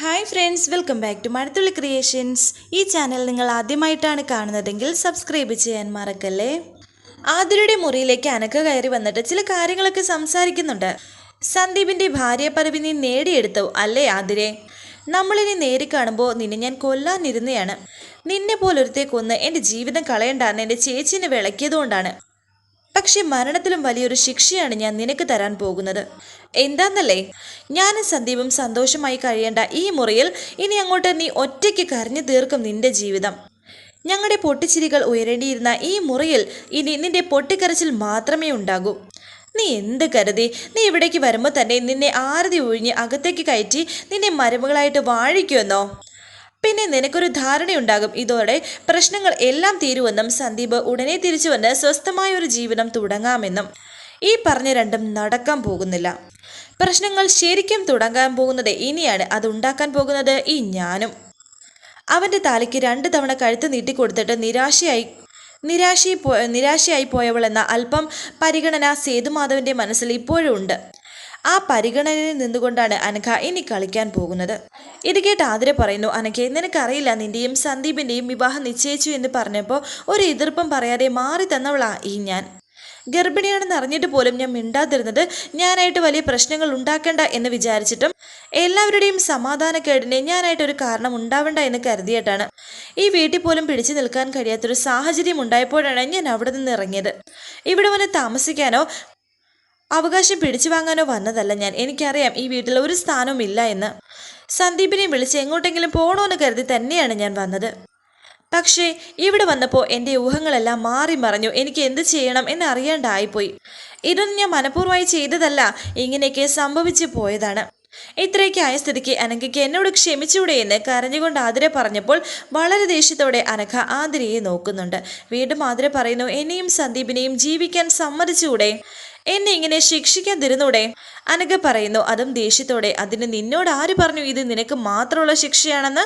Hi friends welcome back to Mazhathulli creations ഈ channel നിങ്ങൾ ആദ്യമായിട്ടാണ് കാണുന്നതെങ്കിൽ സബ്സ്ക്രൈബ് ചെയ്യാൻ മറക്കല്ലേ? ആതിരയുടെ മുറിയിലേക്ക് അനക്ക കയറി വന്നിട്ട് ചില കാര്യങ്ങളൊക്കെ സംസാരിക്കുന്നുണ്ട്. സന്ദീപിന്റെ ഭാര്യ പദവി നീ നേടിയെടുത്തു അല്ലേ ആതിരെ? നമ്മളിനി നേരി കാണുമ്പോൾ നിന്നെ ഞാൻ കൊല്ലാനിരുന്നയാണ്. നിന്നെ പോലൊരുത്തെ കൊന്ന് എന്റെ ജീവിതം കളയണ്ടാന്ന് എന്റെ ചേച്ചിനെ വിളക്കിയതുകൊണ്ടാണ്. പക്ഷെ മരണത്തിലും വലിയൊരു ശിക്ഷയാണ് ഞാൻ നിനക്ക് തരാൻ പോകുന്നത്. എന്താന്നല്ലേ? ഞാനും സന്ദീപും സന്തോഷമായി കഴിയേണ്ട ഈ മുറിയിൽ ഇനി അങ്ങോട്ട് നീ ഒറ്റയ്ക്ക് കരഞ്ഞു തീർക്കും നിന്റെ ജീവിതം. ഞങ്ങളുടെ പൊട്ടിച്ചിരികൾ ഉയരേണ്ടിയിരുന്ന ഈ മുറിയിൽ ഇനി നിന്റെ പൊട്ടിക്കരച്ചിൽ മാത്രമേ ഉണ്ടാകൂ. നീ എന്ത് കരുതി? നീ ഇവിടേക്ക് വരുമ്പോൾ തന്നെ നിന്നെ ആരതി ഒഴിഞ്ഞ് അകത്തേക്ക് കയറ്റി നിന്നെ മരുമകളായിട്ട് വാഴിക്കുമെന്നോ? പിന്നെ നിനക്കൊരു ധാരണയുണ്ടാകും. ഇതോടെ പ്രശ്നങ്ങൾ എല്ലാം തീരുമെന്നും സന്ദീപ് ഉടനെ തിരിച്ചു വന്ന് സ്വസ്ഥമായ ഒരു ജീവിതം തുടങ്ങാമെന്നും ഈ പറഞ്ഞ രണ്ടും നടക്കാൻ പോകുന്നില്ല. പ്രശ്നങ്ങൾ ശരിക്കും തുടങ്ങാൻ പോകുന്നത് ഇനിയാണ്. അത് ഉണ്ടാക്കാൻ പോകുന്നത് ഈ ഞാനും. അവന്റെ തലയ്ക്ക് രണ്ട് തവണ കഴുത്ത് നീട്ടിക്കൊടുത്തിട്ട് നിരാശയായി നിരാശയായി പോ നിരാശയായി പോയവളെന്ന അല്പം പരിഗണന സേതുമാധവന്റെ മനസ്സിൽ ഇപ്പോഴും ഉണ്ട്. ആ പരിഗണനയിൽ നിന്നുകൊണ്ടാണ് അനഘ ഇനി കളിക്കാൻ പോകുന്നത്. ഇത് കേട്ട് ആതിര പറയുന്നു അനക്കെ നിനക്കറിയില്ല നിന്റെയും സന്ദീപിന്റെയും വിവാഹം നിശ്ചയിച്ചു എന്ന് പറഞ്ഞപ്പോൾ ഒരു എതിർപ്പും പറയാതെ മാറി തന്നവളാ ഈ ഞാൻ. ഗർഭിണിയാണെന്ന് അറിഞ്ഞിട്ട് പോലും ഞാൻ മിണ്ടാതിരുന്നത് ഞാനായിട്ട് വലിയ പ്രശ്നങ്ങൾ ഉണ്ടാക്കേണ്ട എന്ന് വിചാരിച്ചിട്ടും എല്ലാവരുടെയും സമാധാനക്കേടിന് ഞാനായിട്ട് ഒരു കാരണം ഉണ്ടാവേണ്ട എന്ന് കരുതിയിട്ടാണ്. ഈ വീട്ടിൽ പോലും പിടിച്ചു നിൽക്കാൻ കഴിയാത്തൊരു സാഹചര്യം ഉണ്ടായപ്പോഴാണ് ഞാൻ അവിടെ നിന്ന് ഇറങ്ങിയത്. ഇവിടെ വന്ന് താമസിക്കാനോ അവകാശം പിടിച്ചു വാങ്ങാനോ വന്നതല്ല ഞാൻ. എനിക്കറിയാം ഈ വീട്ടിൽ ഒരു സ്ഥാനവും ഇല്ല എന്ന്. സന്ദീപിനെ വിളിച്ച് എങ്ങോട്ടെങ്കിലും പോകണമെന്ന് കരുതി തന്നെയാണ് ഞാൻ വന്നത്. പക്ഷേ ഇവിടെ വന്നപ്പോൾ എന്റെ ഊഹങ്ങളെല്ലാം മാറി മറഞ്ഞു. എനിക്ക് എന്ത് ചെയ്യണം എന്ന് അറിയാണ്ടായിപ്പോയി. ഇതൊന്നും ഞാൻ മനഃപൂർവമായി ചെയ്തതല്ല. ഇങ്ങനെയൊക്കെ സംഭവിച്ചു പോയതാണ്. ഇത്രയൊക്കെ സ്ഥിതിക്ക് അനഘയ്ക്ക് എന്നോട് ക്ഷമിച്ചൂടെ എന്ന് കരഞ്ഞുകൊണ്ട് ആതിര പറഞ്ഞപ്പോൾ വളരെ ദേഷ്യത്തോടെ അനഘ ആതിരയെ നോക്കുന്നുണ്ട്. വീണ്ടും ആതിര പറയുന്നു എന്നെയും സന്ദീപിനെയും ജീവിക്കാൻ സമ്മതിച്ചുകൂടെ എന്നെ ഇങ്ങനെ ശിക്ഷിക്കാൻ തരുന്നൂടെ അനഘ പറയുന്നു അതും ദേഷ്യത്തോടെ. അതിന് നിന്നോട് ആര് പറഞ്ഞു ഇത് നിനക്ക് മാത്രമുള്ള ശിക്ഷയാണെന്ന്?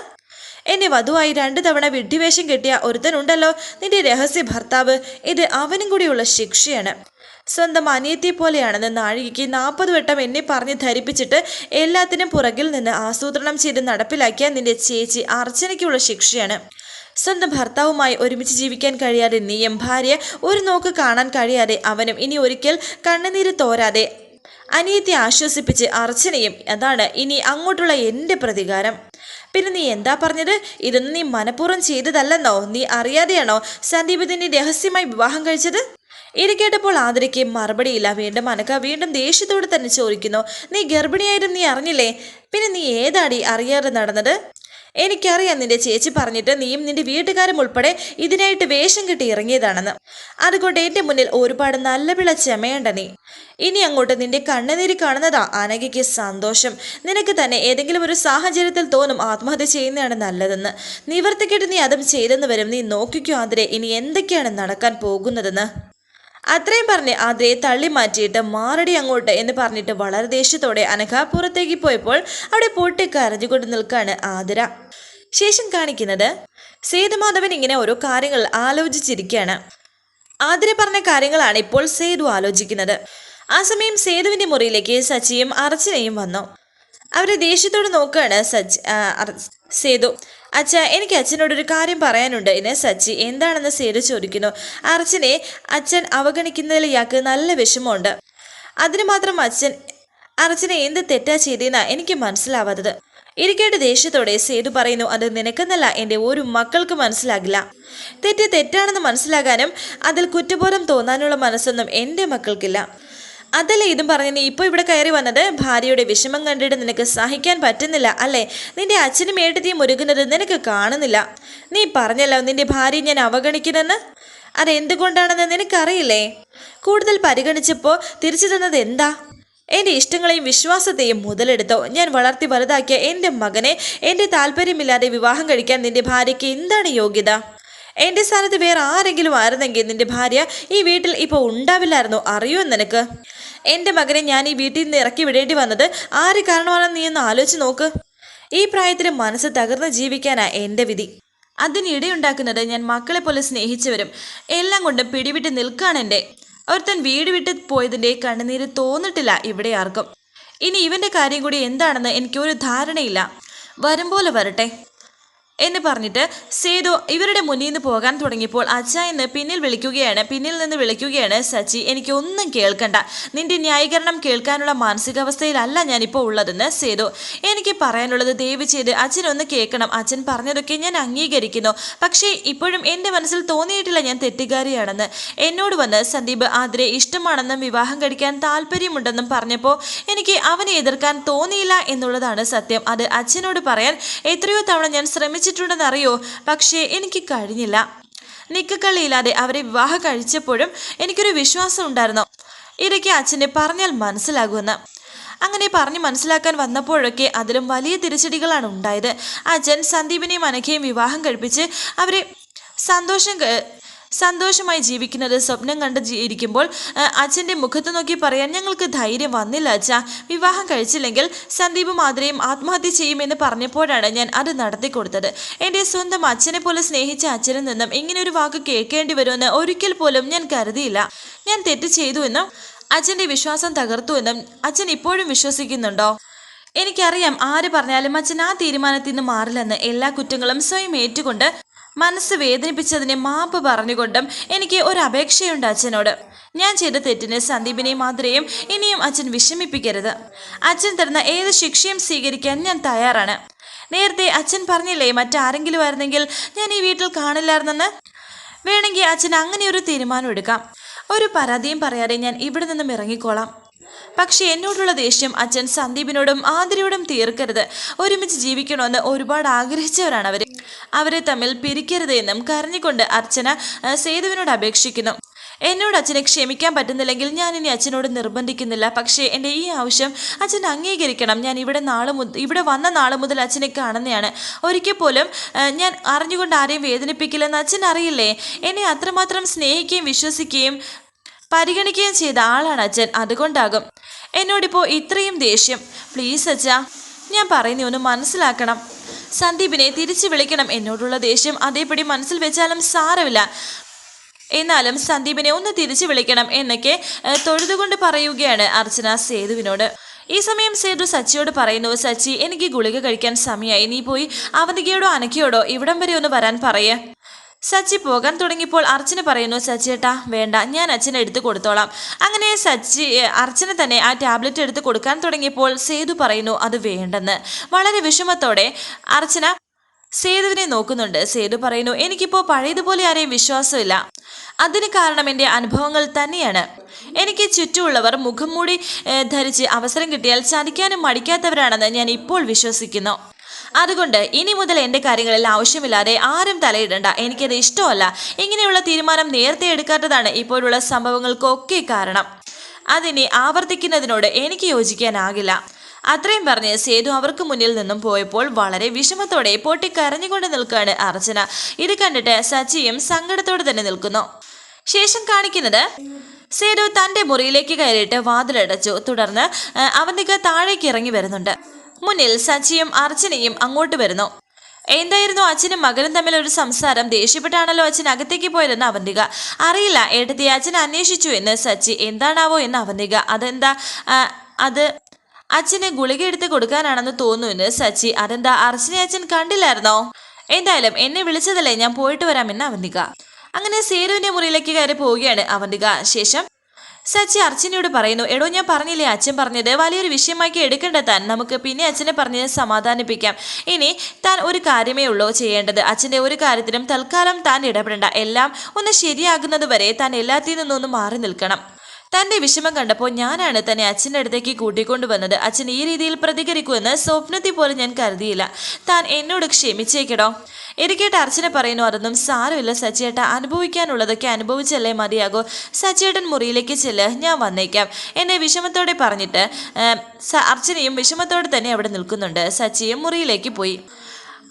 എന്നെ വധുവായി രണ്ടു തവണ വിഡ്ഢിവേഷം കെട്ടിയ ഒരുത്തനുണ്ടല്ലോ നിന്റെ രഹസ്യ ഭർത്താവ്. ഇത് അവനും കൂടിയുള്ള ശിക്ഷയാണ്. സ്വന്തം അനിയത്തെ പോലെയാണെന്ന് നാഴികയ്ക്ക് നാൽപ്പത് വട്ടം എന്നെ പറഞ്ഞ് ധരിപ്പിച്ചിട്ട് എല്ലാത്തിനും പുറകിൽ നിന്ന് ആസൂത്രണം ചെയ്ത് നടപ്പിലാക്കിയ നിന്റെ ചേച്ചി അർച്ചനയ്ക്കുള്ള ശിക്ഷയാണ്. സ്വന്തം ഭർത്താവുമായി ഒരുമിച്ച് ജീവിക്കാൻ കഴിയാതെ നീയും ഭാര്യ ഒരു നോക്ക് കാണാൻ കഴിയാതെ അവനും ഇനി ഒരിക്കൽ കണ്ണുനീര് തോരാതെ അനിയത്തെ ആശ്വസിപ്പിച്ച് അർച്ചനയും അതാണ് ഇനി അങ്ങോട്ടുള്ള എന്റെ പ്രതികാരം. പിന്നെ നീ എന്താ പറഞ്ഞത്? ഇതൊന്നും നീ മനഃപൂർവം ചെയ്തതല്ലെന്നോ? നീ അറിയാതെയാണോ സന്ദീപ് നിന്നെ രഹസ്യമായി വിവാഹം കഴിച്ചത്? ഇത് കേട്ടപ്പോൾ ആതിരയ്ക്ക് മറുപടിയില്ല. വീണ്ടും അനക്ക വീണ്ടും ദേഷ്യത്തോടെ തന്നെ ചോദിക്കുന്നു. നീ ഗർഭിണിയായിരുന്നു നീ അറിഞ്ഞില്ലേ? പിന്നെ നീ ഏതാടി അറിയാതെ നടന്നത്? എനിക്കറിയാം നിന്റെ ചേച്ചി പറഞ്ഞിട്ട് നീയും നിന്റെ വീട്ടുകാരും ഉൾപ്പെടെ ഇതിനായിട്ട് വേഷം കെട്ടി ഇറങ്ങിയതാണെന്ന്. അതുകൊണ്ട് എന്റെ മുന്നിൽ ഒരുപാട് നല്ല പിള്ള ചെമയണ്ട നീ. ഇനി അങ്ങോട്ട് നിന്റെ കണ്ണുനീരി കാണുന്നതാ അനഘയ്ക്ക് സന്തോഷം. നിനക്ക് തന്നെ ഏതെങ്കിലും ഒരു സാഹചര്യത്തിൽ തോന്നും ആത്മഹത്യ ചെയ്യുന്നതാണ് നല്ലതെന്ന്. നിവർത്തിക്കിട്ട് നീ അതും ചെയ്തെന്ന് വരും. നീ നോക്കിക്കോ അതിരെ ഇനി എന്തൊക്കെയാണ് നടക്കാൻ പോകുന്നതെന്ന്. അത്രയും പറഞ്ഞ് ആതിരയെ തള്ളി മാറ്റിയിട്ട് മാറടി അങ്ങോട്ട് എന്ന് പറഞ്ഞിട്ട് വളരെ ദേഷ്യത്തോടെ അനഘ പുറത്തേക്ക് പോയപ്പോൾ അവിടെ പൊട്ടി കരഞ്ഞുകൊണ്ട് നിൽക്കാണ് ആതിര. ശേഷം കാണിക്കുന്നത് സേതുമാധവൻ ഇങ്ങനെ ഓരോ കാര്യങ്ങൾ ആലോചിച്ചിരിക്കുകയാണ്. ആതിര പറഞ്ഞ കാര്യങ്ങളാണ് ഇപ്പോൾ സേതു ആലോചിക്കുന്നത്. ആ സമയം സേതുവിന്റെ മുറിയിലേക്ക് സച്ചിയും അർച്ചനയും വന്നു. അവരെ ദേഷ്യത്തോട് നോക്കുകയാണ് സച്ച് സേതു. അച്ഛ എനിക്ക് അച്ഛനോട് ഒരു കാര്യം പറയാനുണ്ട്. എന്നെ സച്ചി എന്താണെന്ന് സേര ചോദിക്കുന്നു. അർച്ചനെ അച്ഛൻ അവഗണിക്കുന്നതിൽ ഇയാൾക്ക് നല്ല വിഷമമുണ്ട്. അതിന് മാത്രം അച്ഛൻ അർച്ചനെ എന്ത് തെറ്റാ ചെയ്തെന്നാ എനിക്ക് മനസ്സിലാവാത്തത്. ഇരിക്കേണ്ട ദേഷ്യത്തോടെ സേതു പറയുന്നു അത് നിനക്കെന്നല്ല എന്റെ ഒരു മക്കൾക്ക് മനസ്സിലാകില്ല. തെറ്റ് തെറ്റാണെന്ന് മനസ്സിലാകാനും അതിൽ കുറ്റബോധം തോന്നാനുള്ള മനസ്സൊന്നും എന്റെ മക്കൾക്കില്ല. അതല്ലേ ഇതും പറഞ്ഞ് നീ ഇപ്പോൾ ഇവിടെ കയറി വന്നത് ഭാര്യയുടെ വിഷമം കണ്ടിട്ട് നിനക്ക് സഹിക്കാൻ പറ്റുന്നില്ല അല്ലേ? നിന്റെ അച്ഛനും ഏട്ടത്തെയും ഒരുങ്ങുന്നത് നിനക്ക് കാണുന്നില്ല. നീ പറഞ്ഞല്ലോ നിന്റെ ഭാര്യ ഞാൻ അവഗണിക്കുന്നെന്ന്. അതെന്തുകൊണ്ടാണെന്ന് നിനക്കറിയില്ലേ? കൂടുതൽ പരിഗണിച്ചപ്പോൾ തിരിച്ചു തന്നത് എന്താ? എന്റെ ഇഷ്ടങ്ങളെയും വിശ്വാസത്തെയും മുതലെടുത്തോ. ഞാൻ വളർത്തി വലുതാക്കിയ എന്റെ മകനെ എന്റെ താല്പര്യമില്ലാതെ വിവാഹം കഴിക്കാൻ നിന്റെ ഭാര്യയ്ക്ക് എന്താണ് യോഗ്യത? എന്റെ സ്ഥാനത്ത് വേറെ ആരെങ്കിലും ആയിരുന്നെങ്കിൽ നിന്റെ ഭാര്യ ഈ വീട്ടിൽ ഇപ്പോൾ ഉണ്ടാവില്ലായിരുന്നു? അറിയോ നിനക്ക്? എന്റെ മകനെ ഞാൻ ഈ വീട്ടിൽ നിന്ന് ഇറക്കി വിടേണ്ടി വന്നത്. ആര് കാരണമാണെന്ന് നീ ഒന്ന് ആലോചിച്ച് നോക്ക്. ഈ പ്രായത്തിൽ മനസ്സ് തകർന്ന് ജീവിക്കാനാ എന്റെ വിധി. അതിനിടയുണ്ടാക്കുന്നത് ഞാൻ മക്കളെ പോലെ സ്നേഹിച്ചവരും എല്ലാം കൊണ്ടും പിടിവിട്ട് നിൽക്കുകയാണ് എന്റെ ഒരുത്തൻ വീട് വിട്ട് പോയതിന്റെ കണ്ണുനീര് തോന്നിട്ടില്ല ഇവിടെ ആർക്കും. ഇനി ഇവന്റെ കാര്യം കൂടി എന്താണെന്ന് എനിക്കൊരു ധാരണയില്ല. വരും പോലെ വരട്ടെ. എന്ന് പറഞ്ഞിട്ട് സേതു ഇവരുടെ മുന്നിൽ നിന്ന് പോകാൻ തുടങ്ങിയപ്പോൾ അച്ഛ എന്ന് പിന്നിൽ വിളിക്കുകയാണ്. പിന്നിൽ നിന്ന് വിളിക്കുകയാണ് സച്ചി എനിക്ക് ഒന്നും കേൾക്കണ്ട. നിന്റെ ന്യായീകരണം കേൾക്കാനുള്ള മാനസികാവസ്ഥയിലല്ല ഞാനിപ്പോൾ ഉള്ളതെന്ന് സേതു. എനിക്ക് പറയാനുള്ളത് ദയവ് ചെയ്ത് അച്ഛനൊന്ന് കേൾക്കണം. അച്ഛൻ പറഞ്ഞതൊക്കെ ഞാൻ അംഗീകരിക്കുന്നു. പക്ഷേ ഇപ്പോഴും എന്റെ മനസ്സിൽ തോന്നിയിട്ടില്ല ഞാൻ തെറ്റുകാരിയാണെന്ന്. എന്നോട് വന്ന് സന്ദീപ് ആതിരെ ഇഷ്ടമാണെന്നും വിവാഹം കഴിക്കാൻ താല്പര്യമുണ്ടെന്നും പറഞ്ഞപ്പോൾ എനിക്ക് അവനെ എതിർക്കാൻ തോന്നിയില്ല എന്നുള്ളതാണ് സത്യം. അത് അച്ഛനോട് പറയാൻ എത്രയോ തവണ ഞാൻ ശ്രമിച്ചിട്ടുണ്ടെന്നറിയോ പക്ഷേ എനിക്ക് കഴിഞ്ഞില്ല. നിക്കക്കള്ളിയില്ലാതെ അവരെ വിവാഹം കഴിച്ചപ്പോഴും എനിക്കൊരു വിശ്വാസം ഉണ്ടായിരുന്നു. ഇതൊക്കെ അച്ഛനെ പറഞ്ഞാൽ മനസ്സിലാകുമെന്ന്. അങ്ങനെ പറഞ്ഞ് മനസ്സിലാക്കാൻ വന്നപ്പോഴൊക്കെ അതിലും വലിയ തിരിച്ചടികളാണ് ഉണ്ടായത്. അച്ഛൻ സന്ദീപിനെയും അനഘയും വിവാഹം കഴിപ്പിച്ച് അവരെ സന്തോഷം സന്തോഷമായി ജീവിക്കുന്നത് സ്വപ്നം കണ്ട് ഇരിക്കുമ്പോൾ അച്ഛന്റെ മുഖത്ത് നോക്കി പറയാൻ ഞങ്ങൾക്ക് ധൈര്യം വന്നില്ല അച്ഛ. വിവാഹം കഴിച്ചില്ലെങ്കിൽ സന്ദീപ് മാതിരയും ആത്മഹത്യ ചെയ്യുമെന്ന് പറഞ്ഞപ്പോഴാണ് ഞാൻ അത് നടത്തി കൊടുത്തത് എന്റെ സ്വന്തം അച്ഛനെ പോലെ സ്നേഹിച്ച അച്ഛനിൽ നിന്നും ഇങ്ങനെ ഒരു വാക്ക് കേൾക്കേണ്ടി വരുമെന്ന് ഒരിക്കൽ പോലും ഞാൻ കരുതിയില്ല. ഞാൻ തെറ്റ് ചെയ്തു എന്നും അച്ഛന്റെ വിശ്വാസം തകർത്തു എന്നും അച്ഛൻ ഇപ്പോഴും വിശ്വസിക്കുന്നുണ്ടോ? എനിക്കറിയാം ആര് പറഞ്ഞാലും അച്ഛൻ ആ തീരുമാനത്തിൽ നിന്ന് മാറില്ലെന്ന് എല്ലാ കുറ്റങ്ങളും സ്വയം ഏറ്റുകൊണ്ട് മനസ്സ് വേദനിപ്പിച്ചതിനെ മാപ്പ് പറഞ്ഞുകൊണ്ടും എനിക്ക് ഒരു അപേക്ഷയുണ്ട് അച്ഛനോട്. ഞാൻ ചെയ്ത തെറ്റിന് സന്ദീപിനെയും മാതിരയും ഇനിയും അച്ഛൻ വിഷമിപ്പിക്കരുത്. അച്ഛൻ തരുന്ന ഏത് ശിക്ഷയും സ്വീകരിക്കാൻ ഞാൻ തയ്യാറാണ്. നേരത്തെ അച്ഛൻ പറഞ്ഞില്ലേ മറ്റാരെങ്കിലും ആയിരുന്നെങ്കിൽ ഞാൻ ഈ വീട്ടിൽ കാണില്ലായിരുന്നെന്ന്? വേണമെങ്കിൽ അച്ഛൻ അങ്ങനെ ഒരു തീരുമാനം എടുക്കാം. ഒരു പരാതിയും പറയാതെ ഞാൻ ഇവിടെ നിന്നും ഇറങ്ങിക്കോളാം. പക്ഷെ എന്നോടുള്ള ദേഷ്യം അച്ഛൻ സന്ദീപിനോടും ആതിരയോടും തീർക്കരുത്. ഒരുമിച്ച് ജീവിക്കണമെന്ന് ഒരുപാട് ആഗ്രഹിച്ചവരാണ് അവർ അവരെ തമ്മിൽ പിരിക്കരുത് എന്നും കരഞ്ഞുകൊണ്ട് അർച്ചന സേതുവിനോട് അപേക്ഷിക്കുന്നു. എന്നോട് അച്ഛനെ ക്ഷമിക്കാൻ പറ്റുന്നില്ലെങ്കിൽ ഞാൻ ഇനി അച്ഛനോട് നിർബന്ധിക്കുന്നില്ല. പക്ഷേ എന്റെ ഈ ആവശ്യം അച്ഛൻ അംഗീകരിക്കണം. ഞാൻ ഇവിടെ നാളെ മുതൽ ഇവിടെ വന്ന നാളെ മുതൽ അച്ഛനെ കാണുന്നതാണ് ഒരിക്കൽ പോലും ഞാൻ അറിഞ്ഞുകൊണ്ട് ആരെയും വേദനിപ്പിക്കില്ലെന്ന് അച്ഛൻ അറിയില്ലേ? എന്നെ അത്രമാത്രം സ്നേഹിക്കുകയും വിശ്വസിക്കുകയും പരിഗണിക്കുകയും ചെയ്ത ആളാണ് അച്ഛൻ. അതുകൊണ്ടാകും. എന്നോടിപ്പോൾ ഇത്രയും ദേഷ്യം. പ്ലീസ് അച്ഛാ ഞാൻ പറയുന്ന ഒന്ന് മനസ്സിലാക്കണം. സന്ദീപിനെ തിരിച്ചു വിളിക്കണം എന്നോടുള്ള ദേഷ്യം അതേപടി മനസ്സിൽ വെച്ചാലും സാരമില്ല. എന്നാലും സന്ദീപിനെ ഒന്ന് തിരിച്ചു വിളിക്കണം എന്നൊക്കെ തൊഴുതുകൊണ്ട് പറയുകയാണ് അർച്ചന സേതുവിനോട്. ഈ സമയം സേതു സച്ചിയോട് പറയുന്നു സച്ചി എനിക്ക് ഗുളിക കഴിക്കാൻ സമയമായി നീ പോയി അവന്തികയോടോ അനക്കയോടോ ഇവിടം വരെ ഒന്ന് വരാൻ പറയേ. സച്ചി പോകാൻ തുടങ്ങിയപ്പോൾ അർച്ചന പറയുന്നു സച്ചിയേട്ടാ വേണ്ട ഞാൻ അച്ഛനെ എടുത്തു കൊടുത്തോളാം. അങ്ങനെ സച്ചി അർച്ചന തന്നെ ആ ടാബ്ലറ്റ് എടുത്ത് കൊടുക്കാൻ തുടങ്ങിയപ്പോൾ സേതു പറയുന്നു അത് വേണ്ടെന്ന്. വളരെ വിഷമത്തോടെ അർച്ചന സേതുവിനെ നോക്കുന്നുണ്ട്. സേതു പറയുന്നു എനിക്കിപ്പോൾ പഴയതുപോലെ ആരെയും വിശ്വാസമില്ല. അതിന് കാരണം എന്റെ അനുഭവങ്ങൾ തന്നെയാണ്. എനിക്ക് ചുറ്റുമുള്ളവർ മുഖം മൂടി ധരിച്ച് അവസരം കിട്ടിയാൽ ചതിക്കാനും മടിക്കാത്തവരാണെന്ന് ഞാൻ ഇപ്പോൾ വിശ്വസിക്കുന്നു. അതുകൊണ്ട് ഇനി മുതൽ എന്റെ കാര്യങ്ങളിൽ ആവശ്യമില്ലാതെ ആരും തലയിടണ്ട. എനിക്കത് ഇഷ്ടമല്ല. ഇങ്ങനെയുള്ള തീരുമാനം നേരത്തെ എടുക്കാത്തതാണ് ഇപ്പോഴുള്ള സംഭവങ്ങൾക്കൊക്കെ കാരണം. അതിനെ ആവർത്തിക്കുന്നതിനോട് എനിക്ക് യോജിക്കാനാകില്ല. അത്രയും പറഞ്ഞ് സേതു അവർക്ക് മുന്നിൽ നിന്നും പോയപ്പോൾ വളരെ വിഷമത്തോടെ പൊട്ടിക്കരഞ്ഞുകൊണ്ട് നിൽക്കുകയാണ് അർച്ചന. ഇത് കണ്ടിട്ട് സച്ചിയും സങ്കടത്തോടെ തന്നെ നിൽക്കുന്നു. ശേഷം കാണിക്കുന്നത് സേതു തന്റെ മുറിയിലേക്ക് കയറിയിട്ട് വാതിലടച്ചു. തുടർന്ന് അവന്തിക താഴേക്ക് ഇറങ്ങി വരുന്നുണ്ട്. മുന്നിൽ സച്ചിയും അർച്ചനയും അങ്ങോട്ട് വരുന്നു. എന്തായിരുന്നു അച്ഛനും മകനും തമ്മിൽ ഒരു സംസാരം? ദേഷ്യപ്പെട്ടാണല്ലോ അച്ഛൻ അകത്തേക്ക് പോയതെന്ന് അവന്തിക. അറിയില്ല. ഏട്ടത്തി അച്ഛൻ അന്വേഷിച്ചു എന്ന് സച്ചി. എന്താണാവോ എന്ന് അവന്തിക. അതെന്താ? അത് അച്ഛന് ഗുളിക എടുത്ത് കൊടുക്കാനാണെന്ന് തോന്നുന്നു സച്ചി. അതെന്താ? അർച്ചനെ അച്ഛൻ കണ്ടില്ലായിരുന്നോ? എന്തായാലും എന്നെ വിളിച്ചതല്ലേ ഞാൻ പോയിട്ട് വരാമെന്ന് അവന്തിക. അങ്ങനെ സേരുവിന്റെ മുറിയിലേക്ക് കയറി പോവുകയാണ് അവന്തിക. ശേഷം സച്ചി അർച്ചനയോട് പറയുന്നു എടോ ഞാൻ പറഞ്ഞില്ലേ അച്ഛൻ പറഞ്ഞത്? വലിയൊരു വിഷയമാക്കി എടുക്കേണ്ട താൻ. നമുക്ക് പിന്നെ അച്ഛനെ പറഞ്ഞ് സമാധാനിപ്പിക്കാം. ഇനി താൻ ഒരു കാര്യമേ ഉള്ളൂ ചെയ്യേണ്ടത്. അച്ഛന്റെ ഒരു കാര്യത്തിനും തൽക്കാലം താൻ ഇടപെടേണ്ട. എല്ലാം ഒന്ന് ശരിയാകുന്നത് വരെ താൻ എല്ലാത്തിൽ നിന്നൊന്ന് മാറി നിൽക്കണം. തന്റെ വിഷമം കണ്ടപ്പോൾ ഞാനാണ് തന്നെ അച്ഛന്റെ അടുത്തേക്ക് കൂട്ടിക്കൊണ്ടുവന്നത് അച്ഛൻ ഈ രീതിയിൽ പ്രതികരിക്കുമെന്ന് സ്വപ്നത്തിൽ പോലും ഞാൻ കരുതിയില്ല. താൻ എന്നോട് ക്ഷമിച്ചേക്കടോ. എനിക്കേട്ട് അർച്ചന പറയുന്നു അതൊന്നും സാരമില്ല സച്ചിയേട്ട. അനുഭവിക്കാനുള്ളതൊക്കെ അനുഭവിച്ചല്ലേ മതിയാകൂ. സച്ചിയേട്ടൻ മുറിയിലേക്ക് ചെല്ല്. ഞാൻ വന്നേക്കാം. എന്നെ വിഷമത്തോടെ പറഞ്ഞിട്ട് അർച്ചനയും വിഷമത്തോടെ തന്നെ അവിടെ നിൽക്കുന്നുണ്ട്. സച്ചിയും മുറിയിലേക്ക് പോയി.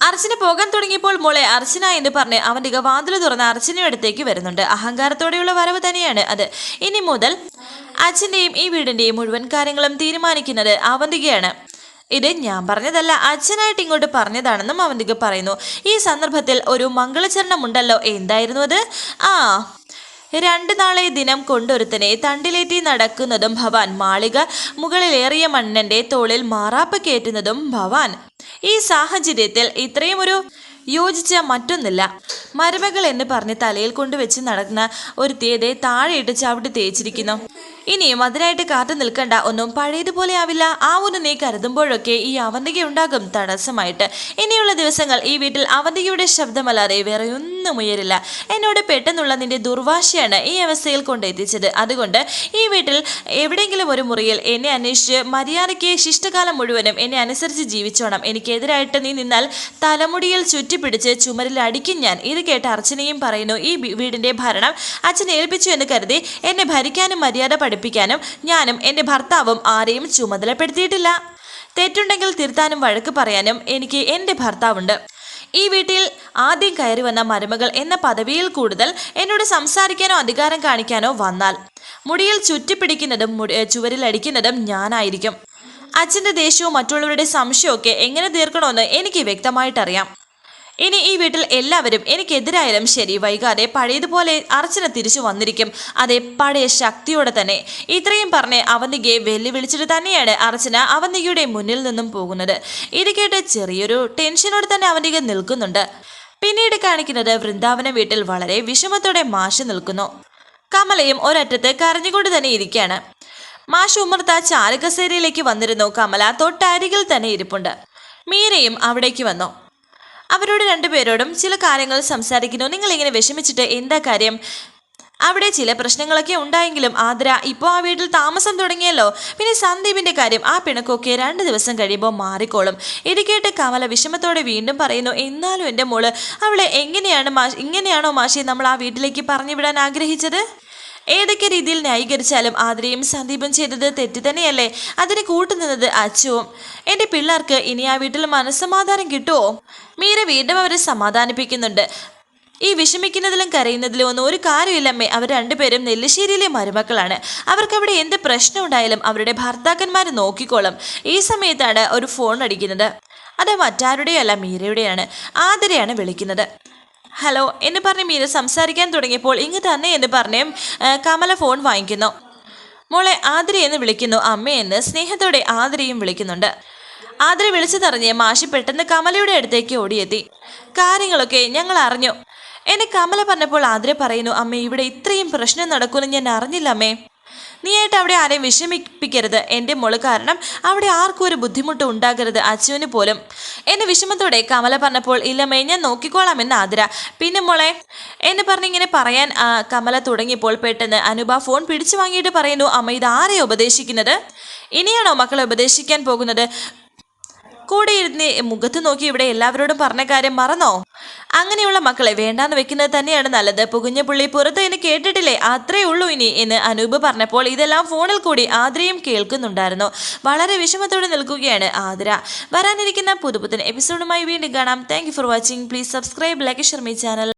അർച്ചന പോകാൻ തുടങ്ങിയപ്പോൾ മോളെ അർച്ചന എന്ന് പറഞ്ഞ് അവന്റെ വാതിൽ തുറന്ന് അർച്ചനയുടെ അടുത്തേക്ക് വരുന്നുണ്ട്. അഹങ്കാരത്തോടെയുള്ള വരവ് തന്നെയാണ് അത്. ഇനി മുതൽ അച്ഛന്റെയും ഈ വീടിന്റെയും മുഴുവൻ കാര്യങ്ങളും തീരുമാനിക്കുന്നത് അവന്തികയാണ്. ഇത് ഞാൻ പറഞ്ഞതല്ല അച്ഛനായിട്ട് ഇങ്ങോട്ട് പറഞ്ഞതാണെന്നും അവന്തിക പറയുന്നു. ഈ സന്ദർഭത്തിൽ ഒരു മംഗളചരണമുണ്ടല്ലോ എന്തായിരുന്നു അത്? ആ രണ്ടു നാളെ ദിനം കൊണ്ടൊരുത്തനെ തണ്ടിലേറ്റി നടക്കുന്നതും ഭവാൻ മാളിക മുകളിലേറിയ മണ്ണന്റെ തോളിൽ മാറാപ്പ് കയറ്റുന്നതും ഭവാൻ ഈ സാഹചര്യത്തിൽ ഇത്രയും ഒരു യോജിച്ച മറ്റൊന്നില്ല. മരുമകൾ എന്ന് പറഞ്ഞ് തലയിൽ കൊണ്ടുവച്ച് നടക്കുന്ന ഒരു തേതെ താഴെയിട്ട് ചവിട്ടി തേച്ചിരിക്കുന്നു. ഇനിയും അതിനായിട്ട് കാത്തു നിൽക്കണ്ട ഒന്നും പഴയതുപോലെ ആവില്ല. ആ ഒന്ന് നീ കരുതുമ്പോഴൊക്കെ ഈ അവന്തിക ഉണ്ടാകും തടസ്സമായിട്ട്. ഇനിയുള്ള ദിവസങ്ങൾ ഈ വീട്ടിൽ അവന്തികയുടെ ശബ്ദമല്ലാതെ വേറെ ഒന്നും ഉയരില്ല. എന്നോട് പെട്ടെന്നുള്ള നിന്റെ ദുർവാശയാണ് ഈ അവസ്ഥയിൽ കൊണ്ടെത്തിച്ചത്. അതുകൊണ്ട് ഈ വീട്ടിൽ എവിടെയെങ്കിലും ഒരു മുറിയിൽ എന്നെ അന്വേഷിച്ച് മര്യാദയ്ക്ക് ശിഷ്ടകാലം മുഴുവനും എന്നെ അനുസരിച്ച് ജീവിച്ചോണം. എനിക്കെതിരായിട്ട് നീ നിന്നാൽ തലമുടിയിൽ ചുറ്റിപ്പിടിച്ച് ചുമരിൽ അടിക്കും ഞാൻ. ഇത് കേട്ട് അർച്ചനയും പറയുന്നു ഈ വീടിന്റെ ഭരണം അച്ഛൻ ഏൽപ്പിച്ചു എന്ന് കരുതി എന്നെ ഭരിക്കാനും മര്യാദ പഠിപ്പിക്കാനും ഞാനും എന്റെ ഭർത്താവും ആരെയും ചുമതലപ്പെടുത്തിയിട്ടില്ല. തെറ്റുണ്ടെങ്കിൽ തിരുത്താനും വഴക്ക് പറയാനും എനിക്ക് എന്റെ ഭർത്താവുണ്ട്. ഈ വീട്ടിൽ ആദ്യം കയറി വന്ന മരുമകൾ എന്ന പദവിയിൽ കൂടുതൽ എന്നോട് സംസാരിക്കാനോ അധികാരം കാണിക്കാനോ വന്നാൽ മുടിയിൽ ചുറ്റിപ്പിടിക്കുന്നതും ചുവരിലടിക്കുന്നതും ഞാനായിരിക്കും. അച്ഛന്റെ ദേഷ്യവും മറ്റുള്ളവരുടെ സംശയമൊക്കെ എങ്ങനെ തീർക്കണമെന്ന് എനിക്ക് വ്യക്തമായിട്ടറിയാം. ഇനി ഈ വീട്ടിൽ എല്ലാവരും എനിക്കെതിരായാലും ശരി വൈകാതെ പഴയതുപോലെ അർച്ചന തിരിച്ചു വന്നിരിക്കും. അതെ പഴയ ശക്തിയോടെ തന്നെ. ഇത്രയും പറഞ്ഞ് അവന്തികയെ വെല്ലുവിളിച്ചിട്ട് തന്നെയാണ് അർച്ചന അവന്തികയുടെ മുന്നിൽ നിന്നും പോകുന്നത്. ഇത് കേട്ട് ചെറിയൊരു ടെൻഷനോടെ തന്നെ അവന്തിക നിൽക്കുന്നുണ്ട്. പിന്നീട് കാണിക്കുന്നത് വൃന്ദാവന വീട്ടിൽ വളരെ വിഷമത്തോടെ മാഷ് നിൽക്കുന്നു. കമലയും ഒരറ്റത്ത് കരഞ്ഞുകൊണ്ട് തന്നെ ഇരിക്കുകയാണ്. മാഷ് ഉമർത്ത ചാരകസേരയിലേക്ക് വന്നിരുന്നു. കമല തൊട്ടരികിൽ തന്നെ ഇരിപ്പുണ്ട്. മീരയും അവിടേക്ക് വന്നു. അവരോട് രണ്ടുപേരോടും ചില കാര്യങ്ങൾ സംസാരിക്കുന്നു. നിങ്ങൾ ഇങ്ങനെ വിഷമിച്ചിട്ട് എന്താ കാര്യം? അവിടെ ചില പ്രശ്നങ്ങളൊക്കെ ഉണ്ടായെങ്കിലും ആതിര ഇപ്പോൾ ആ വീട്ടിൽ താമസം തുടങ്ങിയല്ലോ. പിന്നെ സന്ദീപിന്റെ കാര്യം ആ പിണക്കൊക്കെ രണ്ട് ദിവസം കഴിയുമ്പോൾ മാറിക്കോളും. ഇത് കേട്ട് കമല വിഷമത്തോടെ വീണ്ടും പറയുന്നു എന്നാലും എന്റെ മോൾ അവളെ എങ്ങനെയാണ് മാ ഇങ്ങനെയാണോ മാഷി നമ്മൾ ആ വീട്ടിലേക്ക് പറഞ്ഞു വിടാൻ ആഗ്രഹിച്ചത്? ഏതൊക്കെ രീതിയിൽ ന്യായീകരിച്ചാലും ആതിരയും സന്ദീപും ചെയ്തത് തെറ്റ് തന്നെയല്ലേ? അതിന് കൂട്ടുനിന്നത് അച്ചുവും. എന്റെ പിള്ളേർക്ക് ഇനി ആ വീട്ടിൽ മനസ്സമാധാനം കിട്ടുമോ മീര വീണ്ടും അവരെ സമാധാനിപ്പിക്കുന്നുണ്ട്. ഈ വിഷമിക്കുന്നതിലും കരയുന്നതിലും ഒന്നും ഒരു കാര്യമില്ലമ്മേ. അവർ രണ്ടുപേരും നെല്ലിശ്ശേരിയിലെ മരുമക്കളാണ്. അവർക്ക് അവിടെ എന്ത് പ്രശ്നം ഉണ്ടായാലും അവരുടെ ഭർത്താക്കന്മാർ നോക്കിക്കോളും. ഈ സമയത്താണ് ഒരു ഫോൺ അടിക്കുന്നത്. അത് മറ്റാരുടെയല്ല മീരയുടെയാണ്. ആതിരയാണ് വിളിക്കുന്നത്. ഹലോ എന്ന് പറഞ്ഞ് മീര സംസാരിക്കാൻ തുടങ്ങിയപ്പോൾ ഇങ്ങ് തന്നെ എന്ന് പറഞ്ഞ് കമല ഫോൺ വാങ്ങിക്കുന്നു. മോളെ ആതിരി എന്ന് വിളിക്കുന്നു അമ്മയെന്ന് സ്നേഹത്തോടെ ആതിരയും വിളിക്കുന്നുണ്ട്. ആതിര വിളിച്ചതറിഞ്ഞ് മാഷി പെട്ടെന്ന് കമലയുടെ അടുത്തേക്ക് ഓടിയെത്തി. കാര്യങ്ങളൊക്കെ ഞങ്ങൾ അറിഞ്ഞു. എന്നെ കമല പറഞ്ഞപ്പോൾ ആതിര പറയുന്നു അമ്മ ഇവിടെ ഇത്രയും പ്രശ്നം നടക്കുമെന്ന് ഞാൻ അറിഞ്ഞില്ല അമ്മേ. നീയായിട്ട് അവിടെ ആരെയും വിഷമിപ്പിക്കരുത്. എന്റെ മോൾ കാരണം അവിടെ ആർക്കും ഒരു ബുദ്ധിമുട്ട് ഉണ്ടാകരുത് അച്ചുവിന് പോലും. എന്നെ വിഷമത്തോടെ കമല പറഞ്ഞപ്പോൾ ഇല്ലമ്മേ ഞാൻ നോക്കിക്കോളാം എന്ന് ആതിര. പിന്നെ മോളെ എന്നെ പറഞ്ഞിങ്ങനെ പറയാൻ കമല തുടങ്ങിയപ്പോൾ പെട്ടെന്ന് അനുപ ഫോൺ പിടിച്ചു വാങ്ങിയിട്ട് പറയുന്നു അമ്മ ഇത് ആരെയാ ഉപദേശിക്കുന്നത്? ഇനിയാണോ മക്കളെ ഉപദേശിക്കാൻ പോകുന്നത്? കൂടെ ഇരുന്ന് മുഖത്ത് നോക്കി ഇവിടെ എല്ലാവരോടും പറഞ്ഞ കാര്യം മറന്നോ? അങ്ങനെയുള്ള മക്കളെ വേണ്ടാന്ന് വെക്കുന്നത് തന്നെയാണ് നല്ലത്. പുകുഞ്ഞ പുള്ളി പുറത്ത് ഇനി കേട്ടിട്ടില്ലേ? അത്രേ ഉള്ളൂ ഇനി എന്ന് അനൂപ് പറഞ്ഞപ്പോൾ ഇതെല്ലാം ഫോണിൽ കൂടി ആതിരയും കേൾക്കുന്നുണ്ടായിരുന്നു. വളരെ വിഷമത്തോടെ നിൽക്കുകയാണ് ആതിര. വരാനിരിക്കുന്ന പുതുപുത്തൻ എപ്പിസോഡുമായി വീണ്ടും കാണാം. Thank for watching please subscribe like Sharmi channel